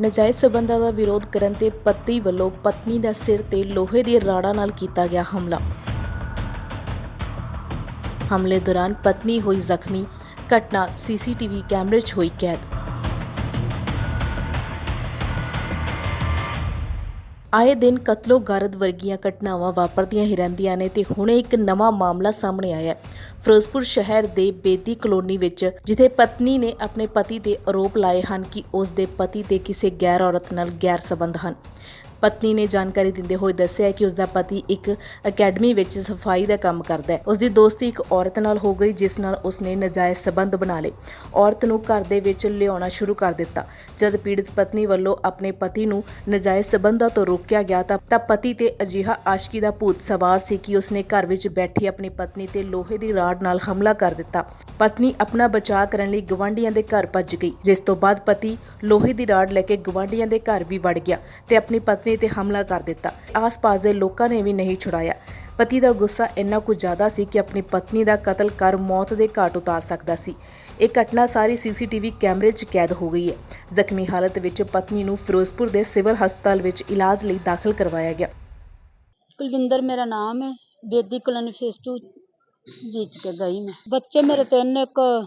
ਨਜਾਇਜ਼ ਸਬੰਧਾਂ ਦਾ ਵਿਰੋਧ ਕਰਨ ਤੇ ਪਤੀ ਵੱਲੋਂ ਪਤਨੀ ਦਾ ਸਿਰ ਤੇ ਲੋਹੇ ਦੀ ਰਾੜਾਂ ਨਾਲ ਕੀਤਾ ਗਿਆ ਹਮਲਾ। ਹਮਲੇ ਦੌਰਾਨ ਪਤਨੀ ਹੋਈ ਜ਼ਖਮੀ। ਘਟਨਾ ਸੀਸੀਟੀਵੀ ਕੈਮਰੇ 'ਚ ਹੋਈ ਕੈਦ। ਆਏ ਦਿਨ ਕਤਲੋ ਗਾਰਦ ਵਰਗੀਆਂ ਘਟਨਾਵਾਂ ਵਾਪਰਦੀਆਂ ਹੀ ਰਹਿੰਦੀਆਂ ਨੇ ਤੇ ਹੁਣੇ ਇੱਕ ਨਵਾਂ ਮਾਮਲਾ ਸਾਹਮਣੇ ਆਇਆ ਫਿਰੋਜ਼ਪੁਰ ਸ਼ਹਿਰ ਦੇ ਬੇਦੀ ਕਲੋਨੀ ਵਿੱਚ, ਜਿੱਥੇ ਪਤਨੀ ਨੇ ਆਪਣੇ ਪਤੀ ਤੇ ਆਰੋਪ ਲਾਏ ਹਨ ਕਿ ਉਸ ਦੇ ਪਤੀ ਤੇ ਕਿਸੇ ਗੈਰ ਔਰਤ ਨਾਲ ਗੈਰ ਸੰਬੰਧ ਹਨ। ਪਤਨੀ ਨੇ ਜਾਣਕਾਰੀ ਦਿੰਦੇ ਹੋਏ ਦੱਸਿਆ ਕਿ ਉਸ ਦਾ ਪਤੀ ਇੱਕ ਅਕੈਡਮੀ ਵਿੱਚ ਸਫ਼ਾਈ ਦਾ ਕੰਮ ਕਰਦਾ ਹੈ। ਉਸ ਦੀ ਦੋਸਤੀ ਇੱਕ ਔਰਤ ਨਾਲ ਹੋ ਗਈ, ਜਿਸ ਨਾਲ ਉਸਨੇ ਨਜਾਇਜ਼ ਸਬੰਧ ਬਣਾ ਲਏ। ਔਰਤ ਨੂੰ ਘਰ ਦੇ ਵਿੱਚ ਲਿਆਉਣਾ ਸ਼ੁਰੂ ਕਰ ਦਿੱਤਾ। ਜਦ ਪੀੜਤ ਪਤਨੀ ਵੱਲੋਂ ਆਪਣੇ ਪਤੀ ਨੂੰ ਨਜਾਇਜ਼ ਸਬੰਧਾਂ ਤੋਂ ਰੋਕਿਆ ਗਿਆ ਤਾਂ ਪਤੀ ਤੇ ਅਜਿਹਾ ਆਸ਼ਕੀ ਦਾ ਭੂਤ ਸਵਾਰ ਸੀ ਕਿ ਉਸਨੇ ਘਰ ਵਿੱਚ ਬੈਠੀ ਆਪਣੀ ਪਤਨੀ ਤੇ ਲੋਹੇ ਦੀ ਰਾਡ ਨਾਲ ਹਮਲਾ ਕਰ ਦਿੱਤਾ। ਪਤਨੀ ਆਪਣਾ ਬਚਾਅ ਕਰਨ ਲਈ ਗਵਾਂਢੀਆਂ ਦੇ ਘਰ ਭੱਜ ਗਈ, ਜਿਸ ਤੋਂ ਬਾਅਦ ਪਤੀ ਲੋਹੇ ਦੀ ਰਾਡ ਲੈ ਕੇ ਗਵਾਂਢੀਆਂ ਦੇ ਘਰ ਵੀ ਵੜ ਗਿਆ ਤੇ ਆਪਣੀ ਪਤਨੀ ਤੇ ਹਮਲਾ ਕਰ ਦਿੱਤਾ। ਆਸ-ਪਾਸ ਦੇ ਲੋਕਾਂ ਨੇ ਵੀ ਨਹੀਂ ਛੁਡਾਇਆ। ਪਤੀ ਦਾ ਗੁੱਸਾ ਇੰਨਾ ਕੁ ਜ਼ਿਆਦਾ ਸੀ ਕਿ ਆਪਣੀ ਪਤਨੀ ਦਾ ਕਤਲ ਕਰ ਮੌਤ ਦੇ ਘਾਟ ਉਤਾਰ ਸਕਦਾ ਸੀ। ਇਹ ਘਟਨਾ ਸਾਰੀ ਸੀਸੀਟੀਵੀ ਕੈਮਰੇ 'ਚ ਕੈਦ ਹੋ ਗਈ ਹੈ। ਜ਼ਖਮੀ ਹਾਲਤ ਵਿੱਚ ਪਤਨੀ ਨੂੰ ਫਿਰੋਜ਼ਪੁਰ ਦੇ ਸਿਵਲ ਹਸਪਤਾਲ ਵਿੱਚ ਇਲਾਜ ਲਈ ਦਾਖਲ ਕਰਵਾਇਆ ਗਿਆ। ਕੁਲਵਿੰਦਰ, ਮੇਰਾ ਨਾਮ ਹੈ। ਬੇਦੀ ਕਲੋਨੀ ਫੇਸ ਟੂ ਵਿੱਚ ਕੇ ਗਈ ਮੈਂ। ਬੱਚੇ ਮੇਰੇ ਤਿੰਨ ਇੱਕ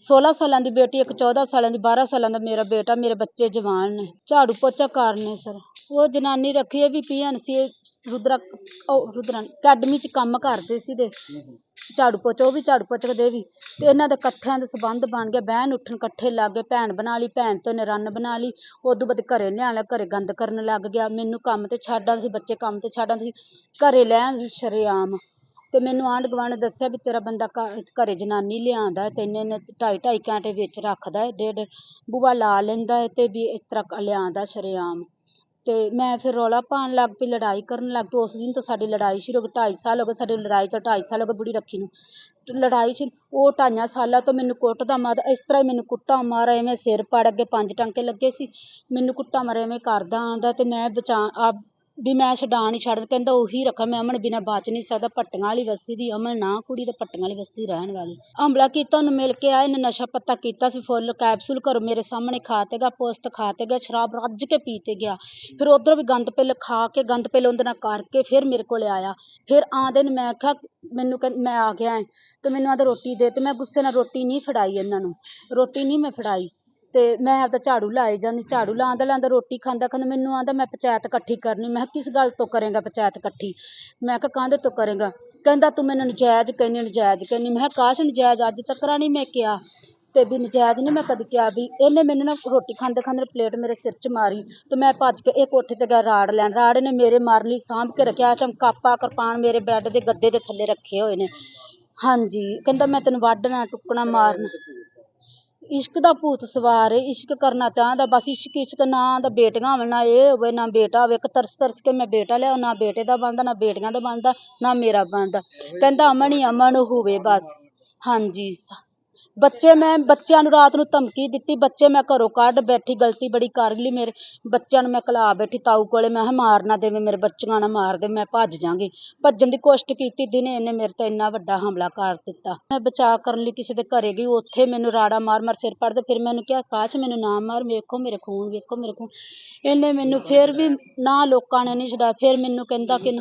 16 ਸਾਲਾਂ ਦੀ ਬੇਟੀ, ਇੱਕ 14 ਸਾਲਾਂ ਦੀ 12 ਸਾਲਾਂ ਦਾ ਮੇਰਾ ਬੇਟਾ, ਮੇਰੇ ਬੱਚੇ ਜਵਾਨ ਨੇ। ਝਾੜੂ ਪੋਚਾ ਕਰਨੇ, ਸਰ। ਉਹ ਜਨਾਨੀ ਰੱਖੀ ਹੈ ਵੀ ਪੀਐਨਸੀ ਰੁਦਰਾ, ਉਹ ਰੁਦਰਾ ਅਕੈਡਮੀ ਚ ਕੰਮ ਕਰਦੇ ਸੀ ਦੇ ਝਾੜੂ ਪੋਚਾ ਉਹ ਵੀ ਝਾੜੂ ਪੋਚਾ ਦੇ ਵੀ। ਤੇ ਇਹਨਾਂ ਦੇ ਇਕੱਠਿਆਂ ਦਾ ਸਬੰਧ ਬਣ ਗਿਆ ਬਹਿਣ ਉੱਠਣ ਇਕੱਠੇ ਲੱਗ ਗਏ, ਭੈਣ ਬਣਾ ਲਈ, ਭੈਣ ਤੋਂ ਨੇ ਰੰਨ ਬਣਾ ਲਈ। ਉਦੋਂ ਬਾਅਦ ਘਰੇ ਨਿਆਣ ਲੱਗ, ਘਰੇ ਗੰਦ ਕਰਨ ਲੱਗ ਗਿਆ। ਮੈਨੂੰ ਕੰਮ ਤੇ ਛੱਡ ਆਉਂਦੇ ਸੀ, ਬੱਚੇ ਕੰਮ ਤੇ ਛੱਡ ਆਉਂਦੇ ਸੀ। ਘਰੇ ਲੈ ਆਉਂਦੇ ਸੀ ਸ਼ਰੇਆਮ। ਤੇ ਮੈਨੂੰ ਆਂਢ ਗੁਆਂਢ ਨੇ ਦੱਸਿਆ ਵੀ ਤੇਰਾ ਬੰਦਾ ਘ- ਘਰੇ ਜਨਾਨੀ ਲਿਆਂਦਾ ਤੇ ਇੰਨੇ ਨੇ ਢਾਈ ਢਾਈ ਘੰਟੇ ਵਿੱਚ ਰੱਖਦਾ ਹੈ ਡੇਢ ਬੂਆ ਲਾ ਲੈਂਦਾ ਹੈ ਤੇ ਵੀ ਇਸ ਤਰ੍ਹਾਂ ਲਿਆਂਦਾ ਸ਼ਰੇਆਮ। ਅਤੇ ਮੈਂ ਫਿਰ ਰੌਲਾ ਪਾਉਣ ਲੱਗ ਪਈ, ਲੜਾਈ ਕਰਨ ਲੱਗ ਪਈ। ਉਸ ਦਿਨ ਤੋਂ ਸਾਡੀ ਲੜਾਈ ਸ਼ੁਰੂ ਹੋ ਗਈ, ਢਾਈ ਸਾਲ ਹੋ ਗਏ ਸਾਡੀ ਲੜਾਈ ਚ, ਢਾਈ ਸਾਲ ਹੋ ਗਏ ਬੁੜੀ ਰੱਖੀ ਨੂੰ। ਲੜਾਈ ਚ ਉਹ ਢਾਈਆਂ ਸਾਲਾਂ ਤੋਂ ਮੈਨੂੰ ਕੁੱਟਦਾ ਮਾਰਦਾ, ਇਸ ਤਰ੍ਹਾਂ ਹੀ ਮੈਨੂੰ ਕੁੱਟਾ ਮਾਰਾ ਐਵੇਂ ਸਿਰ ਪਾੜ ਅੱਗੇ ਪੰਜ ਟਾਂਕੇ ਲੱਗੇ ਸੀ। ਮੈਨੂੰ ਕੁੱਟਾ ਮਾਰਿਆ, ਐਵੇਂ ਕਰਦਾ ਆਉਂਦਾ ਅਤੇ ਮੈਂ ਬਚਾ, ਆਪ ਵੀ ਮੈਂ ਛਡਾ ਨਹੀਂ ਛੱਡ ਕਹਿੰਦਾ ਉਹੀ ਰੱਖਾਂ ਮੈਂ ਅਮਨ ਬਿਨਾ ਬਚ ਨਹੀਂ ਸਕਦਾ, ਪੱਟੀਆਂ ਵਾਲੀ ਬਸਤੀ ਦੀ, ਅਮਨ ਨਾ ਕੁੜੀ ਤੇ ਪੱਟੀਆਂ ਵਾਲੀ ਬਸਤੀ ਰਹਿਣ ਵਾਲੀ। ਹਮਲਾ ਕੀਤਾ, ਉਹਨੂੰ ਮਿਲ ਕੇ ਆਏ ਨੇ ਨਸ਼ਾ ਪੱਤਾ ਕੀਤਾ ਸੀ ਫੁੱਲ ਕੈਪਸੂਲ ਘਰੋਂ ਮੇਰੇ ਸਾਹਮਣੇ ਖਾ ਤੇ ਗਿਆ ਪੋਸਟ ਖਾ ਤੇ ਗਿਆ, ਸ਼ਰਾਬ ਰੱਜ ਕੇ ਪੀ ਤੇ ਗਿਆ। ਫਿਰ ਉਧਰੋਂ ਵੀ ਗੰਦ ਪਿੱਲ ਖਾ ਕੇ, ਗੰਦ ਪਿੱਲ ਉਹਦੇ ਨਾਲ ਕਰਕੇ ਫਿਰ ਮੇਰੇ ਕੋਲ ਆਇਆ। ਫਿਰ ਆਂਦੇ ਨੇ ਮੈਂ ਕਿਹਾ, ਮੈਨੂੰ ਕਹਿੰ- ਮੈਂ ਆ ਗਿਆ ਏਂ ਤੇ ਮੈਨੂੰ ਆਂਦਾ ਰੋਟੀ ਦੇ ਤੇ ਮੈਂ ਗੁੱਸੇ ਨਾਲ ਰੋਟੀ ਨਹੀਂ ਫੜਾਈ ਇਹਨਾਂ ਨੂੰ। ਰੋਟੀ ਨਹੀਂ ਮੈਂ ਫੜਾਈ। ਤੇ ਮੈਂ ਆਪਦਾ ਝਾੜੂ ਲਾਏ ਜਾਂਦੀ, ਝਾੜੂ ਲਾਉਂਦਾ ਲਾਉਂਦਾ ਰੋਟੀ ਖਾਂਦਾ ਖਾਂਦਾ ਮੈਨੂੰ ਆਂਦਾ ਮੈਂ ਪੰਚਾਇਤ ਇਕੱਠੀ ਕਰਨੀ। ਮੈਂ ਕਿਹਾ, ਕਿਸ ਗੱਲ ਤੋਂ ਕਰੇਗਾ ਪੰਚਾਇਤ ਇਕੱਠੀ? ਮੈਂ ਕਿਹਾ, ਕਾਹਦੇ ਤੋਂ ਕਰੇਗਾ? ਕਹਿੰਦਾ, ਤੂੰ ਮੈਨੂੰ ਨਜਾਇਜ਼ ਕਹਿੰਦੀ ਨਜਾਇਜ਼ ਕਹਿੰਦੀ। ਮੈਂ ਕਿਹਾ, ਕਾਸ਼ ਨਜਾਇਜ਼ ਅੱਜ ਤੱਕ ਨਹੀਂ ਮੈਂ ਕਿਹਾ ਤੇ ਵੀ ਨਜਾਇਜ਼ ਨਹੀਂ ਮੈਂ ਕਦੇ ਕਿਹਾ ਵੀ ਇਹਨੇ ਮੈਨੂੰ ਨਾ ਰੋਟੀ ਖਾਂਦੇ ਖਾਂਦੇ ਪਲੇਟ ਮੇਰੇ ਸਿਰ 'ਚ ਮਾਰੀ ਤੇ ਮੈਂ ਭੱਜ ਕੇ ਇਹ ਕੋਠੇ ਤੇ ਗਿਆ ਰਾੜ ਲੈਣ। ਰਾੜ ਨੇ ਮੇਰੇ ਮਾਰ ਲਈ ਸਾਂਭ ਕੇ ਰੱਖਿਆ ਤੇ ਕਾਪਾ ਕਿਰਪਾਨ ਮੇਰੇ ਬੈੱਡ ਦੇ ਗੱਦੇ ਦੇ ਥੱਲੇ ਰੱਖੇ ਹੋਏ ਨੇ। ਹਾਂਜੀ, ਕਹਿੰਦਾ, ਮੈਂ ਤੈਨੂੰ ਵੱਢਣਾ, ਟੁੱਕਣਾ, ਮਾਰਨਾ। ਇਸ਼ਕ ਦਾ ਭੂਤ ਸਵਾਰ ਇਸ਼ਕ ਕਰਨਾ ਚਾਹੁੰਦਾ, ਬਸ ਇਸ਼ਕ ਇਸ਼ਕ ਨਾ ਦਾ ਬੇਟੀਆਂ ਹੋਵੇ ਨਾ ਇਹ ਹੋਵੇ, ਨਾ ਬੇਟਾ ਹੋਵੇ, ਇੱਕ ਤਰਸ ਤਰਸ ਕੇ ਮੈਂ ਬੇਟਾ ਲਿਆ, ਨਾ ਬੇਟੇ ਦਾ ਬਣਦਾ, ਨਾ ਬੇਟੀਆਂ ਦਾ ਬਣਦਾ, ਨਾ ਮੇਰਾ ਬਣਦਾ। ਕਹਿੰਦਾ ਅਮਨ ਹੀ ਅਮਨ ਹੋਵੇ ਬਸ। ਹਾਂਜੀ ਬੱਚੇ ਮੈਂ ਬੱਚਿਆਂ ਨੂੰ ਰਾਤ ਨੂੰ ਧਮਕੀ ਦਿੱਤੀ, ਬੱਚੇ ਮੈਂ ਘਰੋਂ ਕੱਢ ਬੈਠੀ, ਗਲਤੀ ਬੜੀ ਕਰ ਲਈ ਮੇਰੇ, ਬੱਚਿਆਂ ਨੂੰ ਮੈਂ ਕਲਾ ਬੈਠੀ, ਤਾਊ ਕੋਲੇ ਮੈਂ ਕਿਹਾ ਮਾਰ ਨਾ ਦੇਵੇ ਮੇਰੇ ਬੱਚਿਆਂ ਨਾ ਮਾਰ ਦੇ ਮੈਂ ਭੱਜ ਜਾਾਂਗੀ। ਭੱਜਣ ਦੀ ਕੋਸ਼ਿਸ਼ ਕੀਤੀ ਦਿਨੇ, ਇਹਨੇ ਮੇਰੇ ਤੇ ਇੰਨਾ ਵੱਡਾ ਹਮਲਾ ਕਰ ਦਿੱਤਾ। ਮੈਂ ਬਚਾਅ ਕਰਨ ਲਈ ਕਿਸੇ ਦੇ ਘਰੇ ਗਈ, ਉੱਥੇ ਮੈਨੂੰ ਰਾੜਾ ਮਾਰ ਮਾਰ ਸਿਰ ਪੜਦੇ ਫਿਰ ਮੈਨੂੰ ਕਿਹਾ, ਕਾਸ਼ ਮੈਨੂੰ ਨਾ ਮਾਰ, ਵੇਖੋ ਮੇਰੇ ਖੂਨ, ਵੇਖੋ ਮੇਰੇ ਖੂਨ। ਇਹਨੇ ਮੈਨੂੰ ਫਿਰ ਵੀ ਨਾ ਲੋਕਾਂ ਨੇ ਨਹੀਂ ਛਡਾ ਫਿਰ ਮੈਨੂੰ ਕਹਿੰਦਾ ਕਿ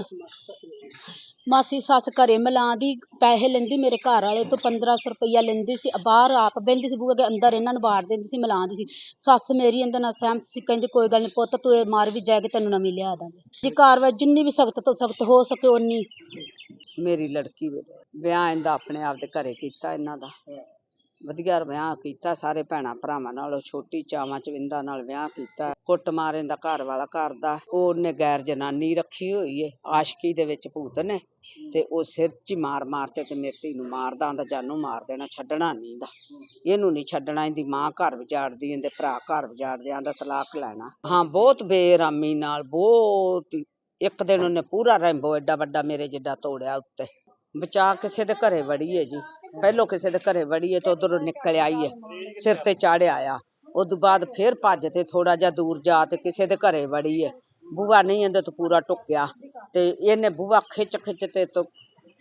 ਮਾਸੀ ਸੱਸ ਘਰੇ ਮਿਲਾਉਂਦੀ ਪੈਸੇ ਲੈਂਦੀ ਮੇਰੇ ਘਰ ਵਾਲੇ ਤੋਂ 1500 ਰੁਪਈਆ ਲੈਂਦੀ ਸੀ, ਬਾਹਰ ਆਪ ਬਹਿੰਦੀ ਸੀ, ਬੂਹੇ ਦੇ ਅੰਦਰ ਇਹਨਾਂ ਨੂੰ ਵਾੜ ਦਿੰਦੀ ਸੀ, ਮਿਲਾਉਂਦੀ ਸੀ। ਸੱਸ ਮੇਰੀ ਇਹਦੇ ਨਾਲ ਸਹਿਮਤ ਸੀ, ਕਹਿੰਦੀ ਕੋਈ ਗੱਲ ਨਹੀਂ ਪੁੱਤ, ਤੂੰ ਇਹ ਮਾਰ ਵੀ ਜਾਏਗੀ ਤੈਨੂੰ ਨਵੀਂ ਲਿਆ ਦਾਂਗੇ। ਜੀ ਕਾਰਵਾਈ ਜਿੰਨੀ ਵੀ ਸਖਤ ਤੋਂ ਸਖਤ ਹੋ ਸਕੇ ਉਨੀ ਮੇਰੀ ਲੜਕੀ ਵਿਆਹ ਇਹਦਾ ਆਪਣੇ ਆਪ ਦੇ ਘਰੇ ਕੀਤਾ ਇਹਨਾਂ ਦਾ। ਵਧੀਆ ਵਿਆਹ ਕੀਤਾ, ਸਾਰੇ ਭੈਣਾਂ ਭਰਾਵਾਂ ਨਾਲ ਛੋਟੀ ਚਾਵਾਂ ਚਵਿੰਦਾ ਨਾਲ ਵਿਆਹ ਕੀਤਾ। ਕੁੱਟ ਮਾਰੇ ਦਾ ਘਰ ਵਾਲਾ ਕਰਦਾ ਉਹਨੇ ਗੈਰ ਜਨਾਨੀ ਰੱਖੀ ਹੋਈ ਏ, ਆਸ਼ਕੀ ਦੇ ਵਿੱਚ ਭੂਤ ਨੇ। ਤੇ ਉਹ ਸਿਰ 'ਚ ਮਾਰ ਮਾਰ ਤੇ ਮੇਰੀ ਨੂੰ ਮਾਰਦਾ ਆਂਦਾ ਜਾਨੂੰ ਮਾਰ ਦੇਣਾ, ਛੱਡਣਾ ਨਹੀਂ ਦਾ। ਇਹਨੂੰ ਨਹੀਂ ਛੱਡਣਾ, ਇਹਦੀ ਮਾਂ ਘਰ ਵਿਜਾੜਦੀ ਇਹਦੇ ਭਰਾ ਘਰ ਵਿਜਾੜਦੇ ਆਂਦਾ ਤਲਾਕ ਲੈਣਾ। ਹਾਂ, ਬਹੁਤ ਬੇਰਾਮੀ ਨਾਲ, ਬਹੁਤ ਇੱਕ ਦਿਨ ਉਹਨੇ ਪੂਰਾ ਰੈਂਬੋ ਐਡਾ ਵੱਡਾ ਮੇਰੇ ਜਿੱਡਾ ਤੋੜਿਆ ਉੱਤੇ। ਬਚਾ ਕਿਸੇ ਦੇ ਘਰੇ ਵੜੀ ਹੈ ਜੀ। ਪਹਿਲੋਂ ਕਿਸੇ ਦੇ ਘਰੇ ਵੜੀ ਹੈ ਤੇ ਉਧਰੋਂ ਨਿਕਲ ਆਈ ਹੈ ਸਿਰ ਤੇ ਚਾੜਿਆ ਆ। ਉਦੋਂ ਬਾਅਦ ਫੇਰ ਭੱਜ ਤੇ ਥੋੜਾ ਜਿਹਾ ਦੂਰ ਜਾ ਤੇ ਕਿਸੇ ਦੇ ਘਰੇ ਵੜੀ ਹੈ ਬੂਆ ਨਹੀਂ ਇਹਦੇ ਤੋਂ ਪੂਰਾ ਟੁੱਕਿਆ ਤੇ ਇਹਨੇ ਬੂਆ ਖਿੱਚ ਖਿੱਚ ਤੇ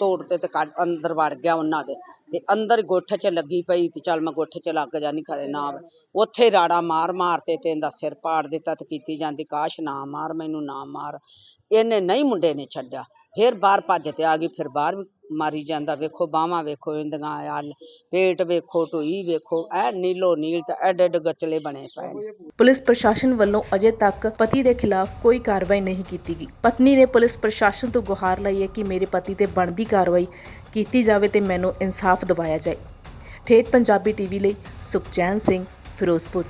ਤੋੜ ਤੇ ਤੇ ਅੰਦਰ ਵੜ ਗਿਆ ਉਹਨਾਂ ਦੇ। ਤੇ ਅੰਦਰ ਗੁੱਠ 'ਚ ਲੱਗੀ ਪਈ ਵੀ ਚੱਲ ਮੈਂ ਗੁੱਠ 'ਚ ਲੱਗ ਜਾਨੀ ਖਰੇ ਨਾ ਉੱਥੇ ਰਾੜਾ ਮਾਰ ਮਾਰ ਤੇ ਤੇ ਇਹਦਾ ਸਿਰ ਪਾੜ ਦਿੱਤਾ ਤੇ ਕੀਤੀ ਜਾਂਦੀ ਕਾਸ਼ ਨਾ ਮਾਰ, ਮੈਨੂੰ ਨਾ ਮਾਰ। ਇਹਨੇ ਨਹੀਂ ਮੁੰਡੇ ਨੇ ਛੱਡਿਆ। ਫਿਰ ਬਾਹਰ ਭੱਜ ਤੇ ਆ ਗਈ, ਫਿਰ ਬਾਹਰ ਵੀ ਮਾਰੀ ਜਾਂਦਾ, ਵੇਖੋ, ਬਾਹਾਂ ਵੇਖੋ ਇੰਦੀਆਂ ਆ ਪੇਟ ਵੇਖੋ, ਢੂਈ ਵੇਖੋ, ਐ ਨੀਲੋ ਨੀਲ ਤੇ ਐਡੇ ਐਡੇ ਗਚਲੇ ਬਣੇ ਪਏ ਨੇ। ਪੁਲਿਸ ਪ੍ਰਸ਼ਾਸਨ ਵੱਲੋਂ ਅਜੇ ਤੱਕ ਪਤੀ ਦੇ ਖਿਲਾਫ ਕੋਈ ਕਾਰਵਾਈ ਨਹੀਂ ਕੀਤੀ ਗਈ। ਪਤਨੀ ਨੇ ਪੁਲਿਸ ਪ੍ਰਸ਼ਾਸਨ ਤੋਂ ਗੁਹਾਰ ਲਈ ਹੈ ਕਿ ਮੇਰੇ ਪਤੀ ਤੇ ਬਣਦੀ ਕਾਰਵਾਈ ਕੀਤੀ ਜਾਵੇ ਤੇ ਮੈਨੂੰ ਇਨਸਾਫ ਦਿਵਾਇਆ ਜਾਏ। ਠੇਠ ਪੰਜਾਬੀ ਟੀਵੀ ਲਈ ਸੁਖਚੈਨ ਸਿੰਘ, ਫਿਰੋਜ਼ਪੁਰ।